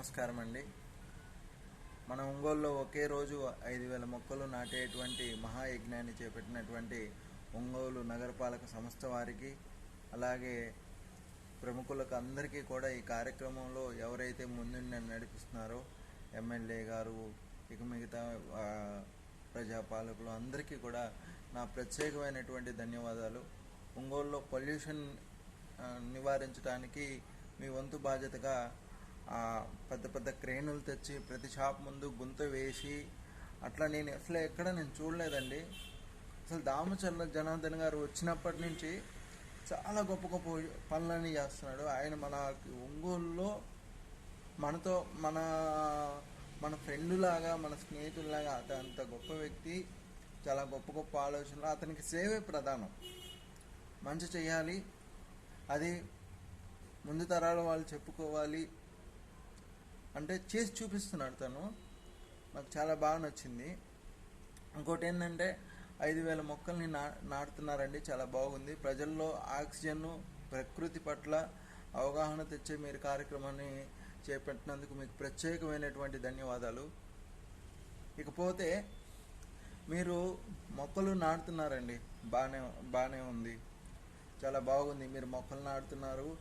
నమస్కారం అండి మన ఒంగోలులో ఒకే రోజు ఐదు వేల మొక్కలు నాటేటువంటి మహాయజ్ఞాన్ని చేపట్టినటువంటి ఒంగోలు నగరపాలక సంస్థ వారికి అలాగే ప్రముఖులకు అందరికీ కూడా ఈ కార్యక్రమంలో ఎవరైతే ముందుండి నడిపిస్తున్నారో ఎమ్మెల్యే గారు ఇక మిగతా ప్రజాపాలకులు అందరికీ కూడా నా ప్రత్యేకమైనటువంటి ధన్యవాదాలు. ఒంగోలులో పొల్యూషన్ నివారించడానికి మీ వంతు బాధ్యతగా పెద్ద పెద్ద క్రేనులు తెచ్చి ప్రతి షాప్ ముందు గుంత వేసి అట్లా నేను అసలు ఎక్కడ నేను చూడలేదండి. అసలు దామచర్ల జనార్దన్ గారు వచ్చినప్పటి నుంచి చాలా గొప్ప గొప్ప పనులన్నీ చేస్తున్నాడు. ఆయన మన ఒంగోలులో మనతో మన మన ఫ్రెండ్లాగా మన స్నేహితుల్లాగా అత అంత గొప్ప వ్యక్తి చాలా గొప్ప గొప్ప ఆలోచనలు అతనికి సేవే ప్రధానం. మంచి చేయాలి. అది ముందు తరాల వాళ్ళు చెప్పుకోవాలి. అంటే చేసి చూపిస్తున్నాడు తను. నాకు చాలా బాగా నచ్చింది. ఇంకోటి ఏంటంటే ఐదు వేల మొక్కల్ని నా నాటుతున్నారండి. చాలా బాగుంది. ప్రజల్లో ఆక్సిజన్ ప్రకృతి పట్ల అవగాహన తెచ్చే మీరు కార్యక్రమాన్ని చేపట్టినందుకు మీకు ప్రత్యేకమైనటువంటి ధన్యవాదాలు. ఇకపోతే మీరు మొక్కలు నాటుతున్నారండి. బాగానే బాగానే ఉంది. చాలా బాగుంది. మీరు మొక్కలు నాటుతున్నారు.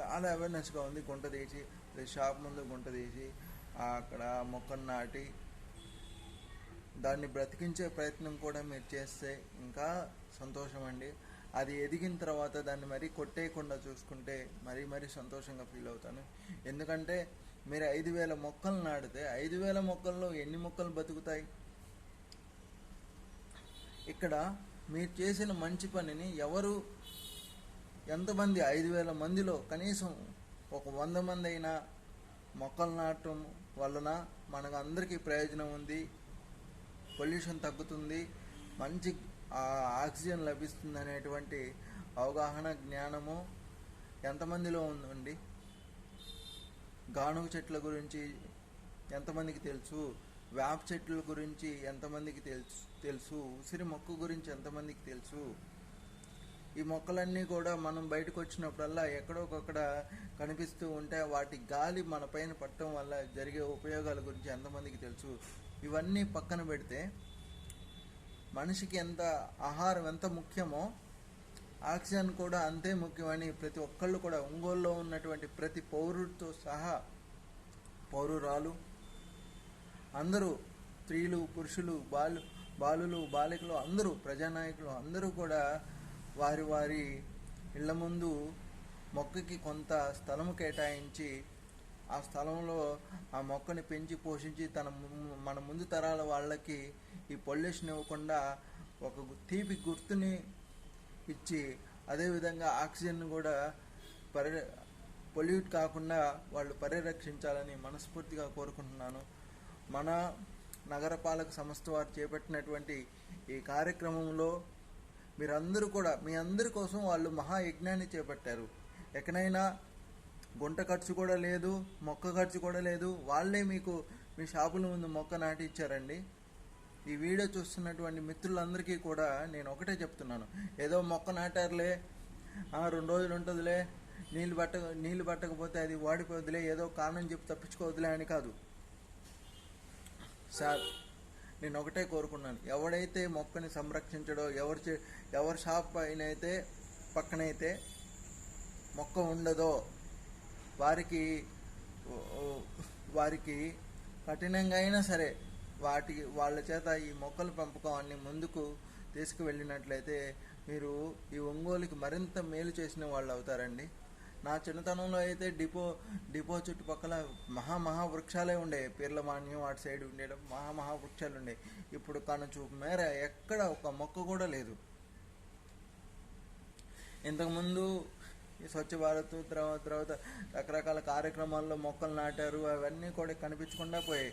చాలా అవేర్నెస్గా ఉంది. గుంట తీసి లేదా షాప్ ముందు గుంట తీసి ఆ, అక్కడ మొక్కను నాటి దాన్ని బ్రతికించే ప్రయత్నం కూడా మీరు చేస్తే ఇంకా సంతోషం అండి అది ఎదిగిన తర్వాత దాన్ని మరీ కొట్టేయకుండా చూసుకుంటే మరీ మరీ సంతోషంగా ఫీల్ అవుతాను. ఎందుకంటే మీరు ఐదు వేల మొక్కలు నాటితే ఐదు వేల మొక్కల్లో ఎన్ని మొక్కలు బతుకుతాయి? ఇక్కడ మీరు చేసిన మంచి పనిని ఎవరు ఎంతమంది ఐదు వేల మందిలో కనీసం ఒక వంద మంది అయినా మొక్కలు నాటడం వలన మనకు అందరికీ ప్రయోజనం ఉంది. పొల్యూషన్ తగ్గుతుంది. మంచి ఆక్సిజన్ లభిస్తుంది అనేటువంటి అవగాహన జ్ఞానము ఎంతమందిలో ఉందండి? గానుగ చెట్ల గురించి ఎంతమందికి తెలుసు? వేప చెట్ల గురించి ఎంతమందికి తెలుసు? తెలుసు. ఉసిరి మొక్క గురించి ఎంతమందికి తెలుసు? ఈ మొక్కలన్నీ కూడా మనం బయటకు వచ్చినప్పుడల్లా ఎక్కడో కనిపిస్తూ ఉంటే వాటి గాలి మన పైన పట్టడం వల్ల జరిగే ఉపయోగాల గురించి ఎంతమందికి తెలుసు. ఇవన్నీ పక్కన పెడితే మనిషికి ఎంత ఆహారం ఎంత ముఖ్యమో ఆక్సిజన్ కూడా అంతే ముఖ్యమని ప్రతి ఒక్కళ్ళు కూడా ఒంగోలులో ఉన్నటువంటి ప్రతి పౌరుడితో సహా పౌరురాలు అందరూ స్త్రీలు పురుషులు బాలు బాలులు బాలికలు అందరూ ప్రజానాయకులు అందరూ కూడా వారి వారి ఇళ్ళ ముందు మొక్కకి కొంత స్థలము కేటాయించి ఆ స్థలంలో ఆ మొక్కని పెంచి పోషించి తన ము- మన ముందు తరాల వాళ్ళకి ఈ పొల్యూషన్ ఇవ్వకుండా ఒక తీపి గుర్తుని ఇచ్చి అదేవిధంగా ఆక్సిజన్ కూడా పరి పొల్యూట్ కాకుండా వాళ్ళు పరిరక్షించాలని మనస్ఫూర్తిగా కోరుకుంటున్నాను. మన నగరపాలక సంస్థ వారు చేపట్టినటువంటి ఈ కార్యక్రమంలో మీరందరూ కూడా మీ అందరి కోసం వాళ్ళు మహాయజ్ఞాన్ని చేపట్టారు. ఎక్కడైనా గుంట ఖర్చు కూడా లేదు మొక్క ఖర్చు కూడా లేదు. వాళ్ళే మీకు మీ షాపుల ముందు మొక్క నాటి ఇచ్చారండి ఈ వీడియో చూస్తున్నటువంటి మిత్రులందరికీ కూడా నేను ఒకటే చెప్తున్నాను. ఏదో మొక్క నాటారులే రెండు రోజులు ఉంటుందిలే నీళ్ళు పట్ట నీళ్ళు పట్టకపోతే అది వాడిపోద్దులే ఏదో కారణం చెప్పి తప్పించుకోవద్దులే అని కాదు. సార్ నేను ఒకటే కోరుకున్నాను. ఎవడైతే మొక్కని సంరక్షించడో ఎవరు చే- ఎవరి షాప్ పైన అయితే పక్కనైతే మొక్క ఉండదో వారికి వారికి కఠినంగా అయినా సరే వాటికి వాళ్ళ చేత ఈ మొక్కల పెంపకాన్ని ముందుకు తీసుకువెళ్ళినట్లయితే మీరు ఈ ఒంగోలుకి మరింత మేలు చేసిన వాళ్ళు అవుతారండి నా చిన్నతనంలో అయితే డిపో డిపో చుట్టుపక్కల మహా మహా వృక్షాలే ఉండే పీర్ల మాన్యం అటు సైడ్ ఉండేటప్పుడు మహా మహా వృక్షాలు ఉండే ఇప్పుడు కనుచూపు మేర ఎక్కడ ఒక మొక్క కూడా లేదు. ఇంతకుముందు ఈ స్వచ్ఛ భారత్ తర్వాత తర్వాత రకరకాల కార్యక్రమాల్లో మొక్కలు నాటారు. అవన్నీ కూడా కనిపించకుండా పోయాయి.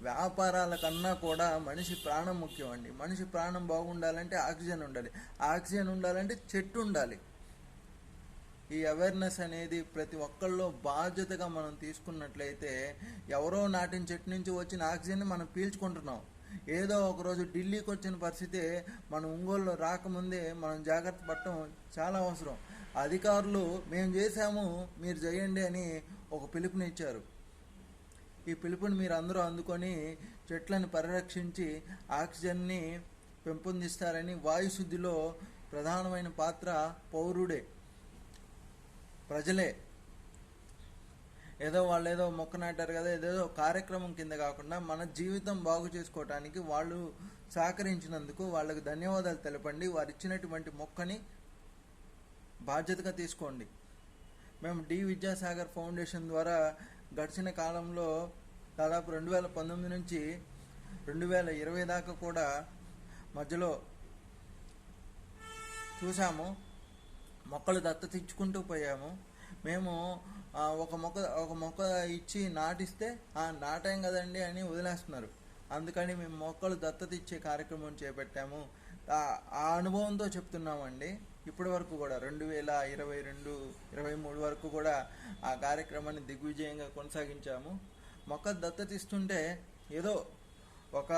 వ్యాపారాల కన్నా కూడా మనిషి ప్రాణం ముఖ్యం అండి. మనిషి ప్రాణం బాగుండాలంటే ఆక్సిజన్ ఉండాలి. ఆక్సిజన్ ఉండాలంటే చెట్టు ఉండాలి. ఈ అవేర్నెస్ అనేది ప్రతి ఒక్కళ్ళు బాధ్యతగా మనం తీసుకున్నట్లయితే ఎవరో నాటిన చెట్టు నుంచి వచ్చిన ఆక్సిజన్ని మనం పీల్చుకుంటున్నాం. ఏదో ఒకరోజు ఢిల్లీకి వచ్చిన పరిస్థితి మన ఒంగోలులో రాకముందే మనం జాగ్రత్త పడటం చాలా అవసరం. అధికారులు మేము చేశాము మీరు చేయండి అని ఒక పిలుపునిచ్చారు ఈ పిలుపుని మీరు అందరూ అందుకొని చెట్లను పరిరక్షించి ఆక్సిజన్ని పెంపొందిస్తారని వాయుశుద్ధిలో ప్రధానమైన పాత్ర పౌరుడే. ప్రజలే. ఏదో వాళ్ళు ఏదో మొక్క నాటారు కదా ఏదేదో కార్యక్రమం కింద కాకుండా మన జీవితం బాగు చేసుకోవటానికి వాళ్ళు సహకరించినందుకు వాళ్ళకు ధన్యవాదాలు తెలపండి. వారు ఇచ్చినటువంటి మొక్కని బాధ్యతగా తీసుకోండి. మేము డి విద్యాసాగర్ ఫౌండేషన్ ద్వారా గడిచిన కాలంలో దాదాపు రెండు వేల పంతొమ్మిది నుంచి రెండు వేల ఇరవై దాకా కూడా మధ్యలో చూసాము. మొక్కలు దత్తతిచ్చుకుంటూ పోయాము. మేము ఒక మొక్క ఒక మొక్క ఇచ్చి నాటిస్తే "ఆ, నాటాం కదండి అని వదిలేస్తున్నారు. అందుకని మేము మొక్కలు దత్తతిచ్చే కార్యక్రమం చేపట్టాము. ఆ అనుభవంతో చెప్తున్నామండి. ఇప్పటి వరకు కూడా రెండు వేల ఇరవై రెండు ఇరవై మూడు వరకు కూడా ఆ కార్యక్రమాన్ని దిగ్విజయంగా కొనసాగించాము. మొక్క దత్తతిస్తుంటే ఏదో ఒక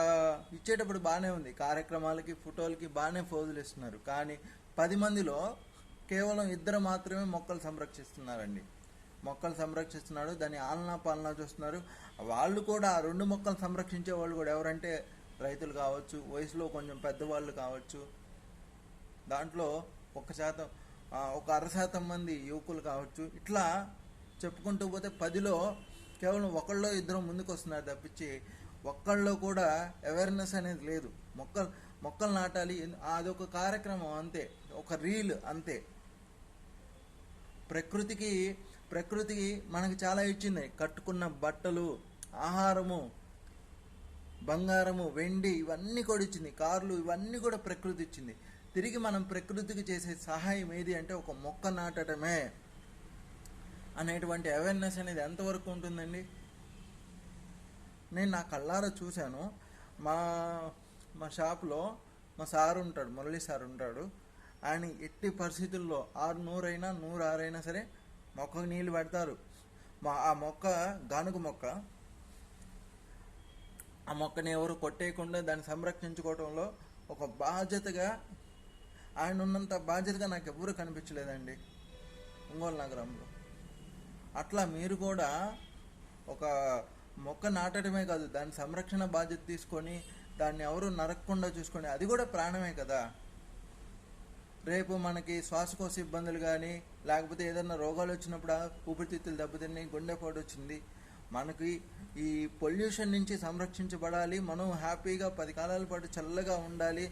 ఇచ్చేటప్పుడు బాగానే ఉంది. కార్యక్రమాలకి ఫోటోలకి బాగానే ఫోజులు ఇస్తున్నారు. కానీ పది మందిలో కేవలం ఇద్దరు మాత్రమే మొక్కలు సంరక్షిస్తున్నారండి. మొక్కలు సంరక్షిస్తున్నాడు దాని ఆలనా పాలనా చూస్తున్నారు. వాళ్ళు కూడా ఆ రెండు మొక్కలు సంరక్షించే వాళ్ళు కూడా ఎవరంటే రైతులు కావచ్చు వయసులో కొంచెం పెద్దవాళ్ళు కావచ్చు. దాంట్లో ఒక శాతం ఒక అర శాతం మంది యువకులు కావచ్చు. ఇట్లా చెప్పుకుంటూ పోతే పదిలో కేవలం ఒకళ్ళో ఇద్దరు ముందుకు వస్తున్నారు తప్పించి ఒక్కళ్ళలో కూడా అవేర్నెస్ అనేది లేదు. మొక్కలు మొక్కలు నాటాలి అదొక కార్యక్రమం అంతే ఒక రీల్ అంతే. ప్రకృతికి ప్రకృతి మనకి చాలా ఇచ్చింది. కట్టుకున్న బట్టలు ఆహారము బంగారము వెండి ఇవన్నీ కూడా ఇచ్చింది. కార్లు ఇవన్నీ కూడా ప్రకృతి ఇచ్చింది. తిరిగి మనం ప్రకృతికి చేసే సహాయం ఏది అంటే ఒక మొక్క నాటడమే అనేటువంటి అవేర్నెస్ అనేది ఎంతవరకు ఉంటుందండి? నేను నా కళ్ళారా చూశాను. మా మా షాప్లో మా సార్ ఉంటాడు మురళి సార్ ఉంటాడు. ఆయన ఎట్టి పరిస్థితుల్లో ఆరు నూరైనా నూరు ఆరైనా సరే మొక్కకు నీళ్ళు పెడతారు. మా ఆ మొక్క గానుగ మొక్క. ఆ మొక్కని ఎవరు కొట్టేయకుండా దాన్ని సంరక్షించుకోవడంలో ఒక బాధ్యతగా ఆయన ఉన్నంత బాధ్యతగా నాకు ఎవ్వరూ కనిపించలేదండి. ఒంగోలు నగరంలో. అట్లా మీరు కూడా ఒక మొక్క నాటడమే కాదు దాని సంరక్షణ బాధ్యత తీసుకొని దాన్ని ఎవరు నరకకుండా చూసుకొని అది కూడా ప్రాణమే కదా. రేపు మనకి శ్వాసకోశ ఇబ్బందులు కానీ లేకపోతే ఏదైనా రోగాలు వచ్చినప్పుడు ఊపిరితిత్తులు దెబ్బతిని గుండెపోటు వచ్చింది. మనకి ఈ పొల్యూషన్ నుంచి సంరక్షించబడాలి. మనం హ్యాపీగా పది కాలాల పాటు చల్లగా ఉండాలి.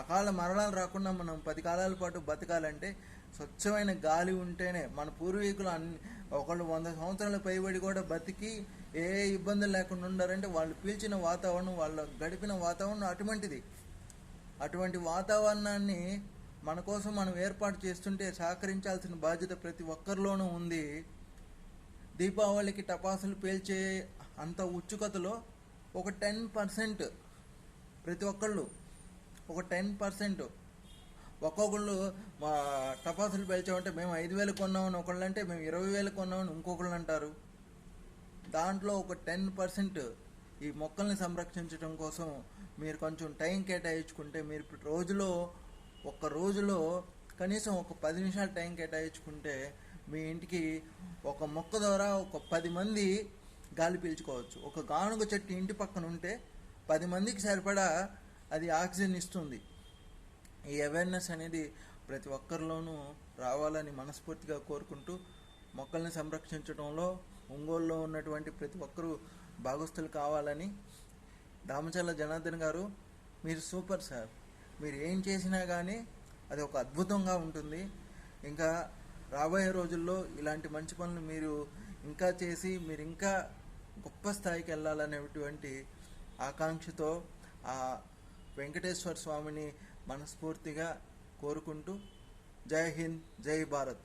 అకాల మరణాలు రాకుండా మనం పది కాలాల పాటు బతకాలంటే స్వచ్ఛమైన గాలి ఉంటేనే మన పూర్వీకులు అన్ని ఒకళ్ళు వంద సంవత్సరాల పైబడి కూడా బతికి ఏ ఇబ్బందులు లేకుండా ఉండారంటే వాళ్ళు పీల్చిన వాతావరణం వాళ్ళు గడిపిన వాతావరణం అటువంటిది. అటువంటి వాతావరణాన్ని మన కోసం మనం ఏర్పాటు చేస్తుంటే సహకరించాల్సిన బాధ్యత ప్రతి ఒక్కరిలోనూ ఉంది. దీపావళికి టపాసులు పేల్చే అంత ఉత్సుకతలో ఒక టెన్ పర్సెంట్ ప్రతి ఒక్కళ్ళు ఒక టెన్ పర్సెంట్ ఒక్కొక్కళ్ళు మా టపాసులు పేల్చామంటే మేము ఐదు వేలు కొన్నామని ఒకళ్ళు అంటే మేము ఇరవై వేలు కొన్నామని ఇంకొకళ్ళు అంటారు. దాంట్లో ఒక టెన్ పర్సెంట్ ఈ మొక్కల్ని సంరక్షించడం కోసం మీరు కొంచెం టైం కేటాయించుకుంటే మీరు ఇప్పుడు రోజులో ఒక రోజులో కనీసం ఒక పది నిమిషాలు టైం కేటాయించుకుంటే మీ ఇంటికి ఒక మొక్క ద్వారా ఒక పది మంది గాలి పీల్చుకోవచ్చు. ఒక గానుగ చెట్టు ఇంటి పక్కన ఉంటే పది మందికి సరిపడా అది ఆక్సిజన్ ఇస్తుంది. ఈ అవేర్నెస్ అనేది ప్రతి ఒక్కరిలోనూ రావాలని మనస్ఫూర్తిగా కోరుకుంటూ మొక్కల్ని సంరక్షించడంలో ఒంగోలులో ఉన్నటువంటి ప్రతి ఒక్కరూ భాగస్తులు కావాలని. దామచల్ల జనార్దన్ గారు మీరు సూపర్ సార్. మీరు ఏం చేసినా కానీ అది ఒక అద్భుతంగా ఉంటుంది. ఇంకా రాబోయే రోజుల్లో ఇలాంటి మంచి పనులు మీరు ఇంకా చేసి మీరు ఇంకా గొప్ప స్థాయికి వెళ్ళాలనేటువంటి ఆకాంక్షతో ఆ వెంకటేశ్వర స్వామిని మనస్ఫూర్తిగా కోరుకుంటూ జై హింద్ జై భారత్.